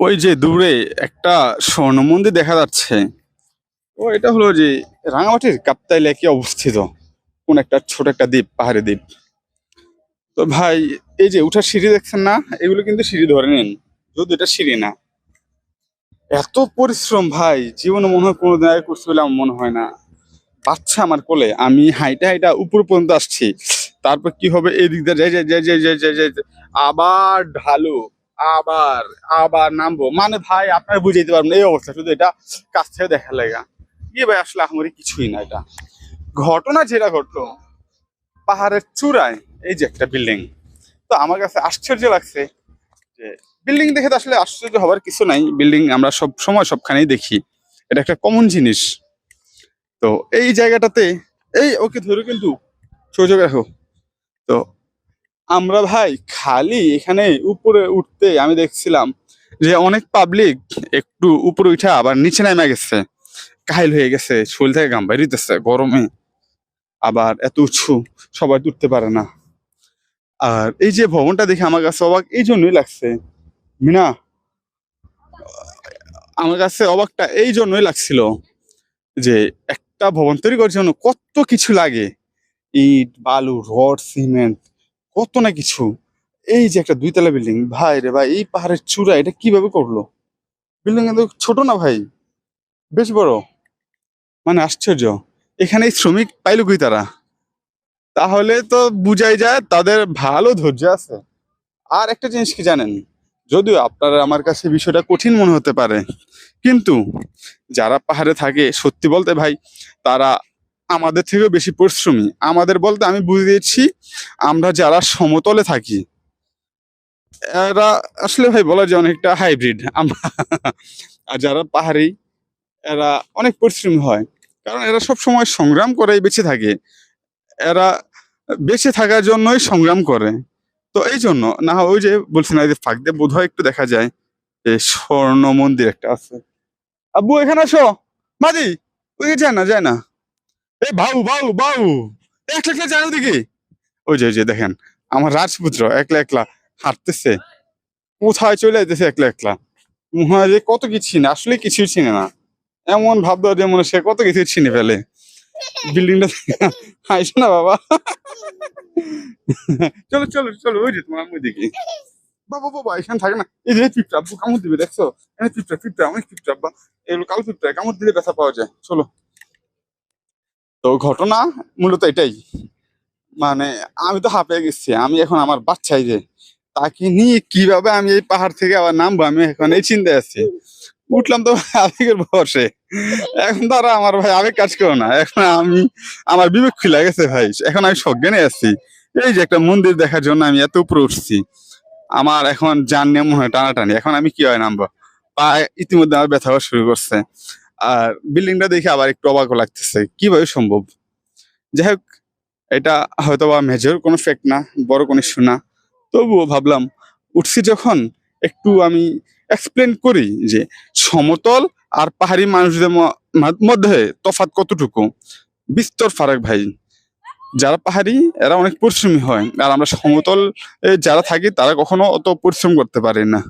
ওই যে দূরে একটা স্বর্ণ মন্দির দেখা যাচ্ছে। ও, এটা হলো যে রাঙামাটির কাপ্তাই লেকে অবস্থিত। কোন একটা ছোট একটা দ্বীপ, পাহাড়ি দ্বীপ। তো ভাই, এই যে উঠার সিঁড়ি দেখছেন না? এগুলো কিন্তু সিঁড়ি ধরে নিন। যদি এটা সিঁড়ি না। এত পরিশ্রম ভাই, জীবনে মনে হয় কোনোদিন আগে করছি বলে আমার মনে হয় না। বাচ্চা আমার কোলে, আমি হাইটা হাইটা উপর পর্যন্ত আসছি। তারপর কি হবে? এই দিক দিয়ে যাই যাই যাই যাই যাই যাই, আবার ঢালু। আবার আবার নামবো। মানে ভাই, আপনারা বুঝাইতে পারবেন এই অবস্থা। শুধু এটা কাছ থেকে দেখা লাগা। ইয়ে ভাই, আসলে আমারই কিছুই না এটা। ঘটনা যেটা ঘটলো, পাহাড়ের চূড়ায়, এই যে একটা বিল্ডিং তো আমার কাছে আশ্চর্য লাগছে যে বিল্ডিং দেখে তো আসলে আশ্চর্য হবার কিছু নাই। বিল্ডিং আমরা সব সময় সবখানেই দেখি। এটা একটা কমন জিনিস। তো এই জায়গাটাতে, এই ওকে ধরে কিন্তু সুযোগ রাখো। তো আমরা ভাই খালি এখানে উপরে উঠতে আমি দেখছিলাম যে অনেক পাবলিক একটু উপরে উঠে আবার নিচে নেমে গেছে। কাহিল হয়ে গেছে, শরীর থেকে গাম বাইরিতেছে গরমে। আবার এত উঁচু, সবাই উঠতে পারে না। আর এই যে ভবনটা দেখে আমার কাছে অবাক, এই জন্যই লাগছে। মিনা, আমার কাছে অবাকটা এই জন্যই লাগছিল যে একটা ভবন তৈরি করার জন্য কত কিছু লাগে। ইট, বালু, রড, সিমেন্ট কত না কিছু। এই যে একটা দুইতলা বিল্ডিং, ভাই রে ভাই, এই পাহাড়ের চূড়া, এটা কীভাবে করল? বিল্ডিং কিন্তু ছোট না ভাই? বেশ বড়। মানে আশ্চর্য। এখানে শ্রমিক পাইলো কই তারা? তাহলে তো বুঝাই যায়, তাদের ভালো ধৈর্য আছে। আর একটা জিনিস কি জানেন? যদিও আপনারা আমার কাছে বিষয়টা কঠিন মনে হতে পারে। কিন্তু যারা পাহাড়ে থাকে, সত্যি বলতে ভাই, তারা আমাদের থেকেও বেশি পরিশ্রমী। আমাদের বলতে আমি বুঝিয়েছি, আমরা যারা সমতলে থাকি, এরা আসলে ভাই বলা যায় অনেকটা হাইব্রিড আমরা আর যারা পাহাড়ি, এরা অনেক পরিশ্রমী হয়। কারণ এরা সব সময় সংগ্রাম করেই বেঁচে থাকে। এরা বেঁচে থাকার জন্যই সংগ্রাম করে। তো এই জন্য, না ওই যে বলছি না যে ফাঁক দিয়ে বোধ হয় একটু দেখা যায় যে স্বর্ণ মন্দির একটা আছে। আব্বু, এখানে আসো। মাদি ওই যায় না যায় না। এই বাউ বাউ বাউ একলা একলা যায় ওদিকে ওই যে যে, দেখেন, আমার রাজপুত্র একলা একলা হাঁটতেছে। কোথায় চলে যেতেছে একলা একলা? যে কত কিছু চিনে, আসলে কিছু চিনে না। এমন ভাব দেওয়া যে মনে সে কত কিছু চিনে ফেলে। বিল্ডিংটা আইসো না, বাবা। চলো চলো চলো, ওই যে তোমার আমি দেখি বাবা বাবা, এখানে থাকে না। এই যে আব্বু কামড় দিবে, দেখছ? এখানে পিঁপড়া পিঁপড়া অনেক পিঁপড়া আব্বা এগুলো কালো পিঁপড়া কামড় দিলে ব্যথা পাওয়া যায়। চলো। তো ঘটনা মূলত এটাই। মানে আমি তো হাঁপিয়ে গেছি। আমি এখন আমার বাচ্চাই যে, তাকে নিয়ে কীভাবে আমি এই পাহাড় থেকে আবার নামবো? আমি এখন এই চিন্তায় আছি। উঠলাম তো আবেগের বসে। এখন তারা আমার ভাই আবেগ কাজ করো না। এখন আমি, আমার বিবেক খুলে গেছে ভাই। এখন আমি সজ্ঞানে আছি। এই যে একটা মন্দির দেখার জন্য আমি এত উপরে উঠছি। আমার এখন জান নিয়ে মনে হয় টানাটানি। এখন আমি কি হয় নামবো? পা ইতিমধ্যে আমার ব্যথা শুরু করছে। আর বিল্ডিংটা দেখে আবার একটু অবাকও লাগতেছে। কীভাবে সম্ভব? যাই হোক, এটা হয়তো বা মেজর কোনো ফ্যাক্ট না, বড় কোনো ইস্যু না। তবুও ভাবলাম, উঠছি যখন একটু আমি এক্সপ্লেন করি যে সমতল আর পাহাড়ি মানুষদের মধ্যে তফাৎ কতটুকু? বিস্তর ফারাক ভাই, যারা পাহাড়ি, এরা অনেক পরিশ্রমী হয়। আর আমরা সমতল যারা থাকি, তারা কখনো অত পরিশ্রম করতে পারি না।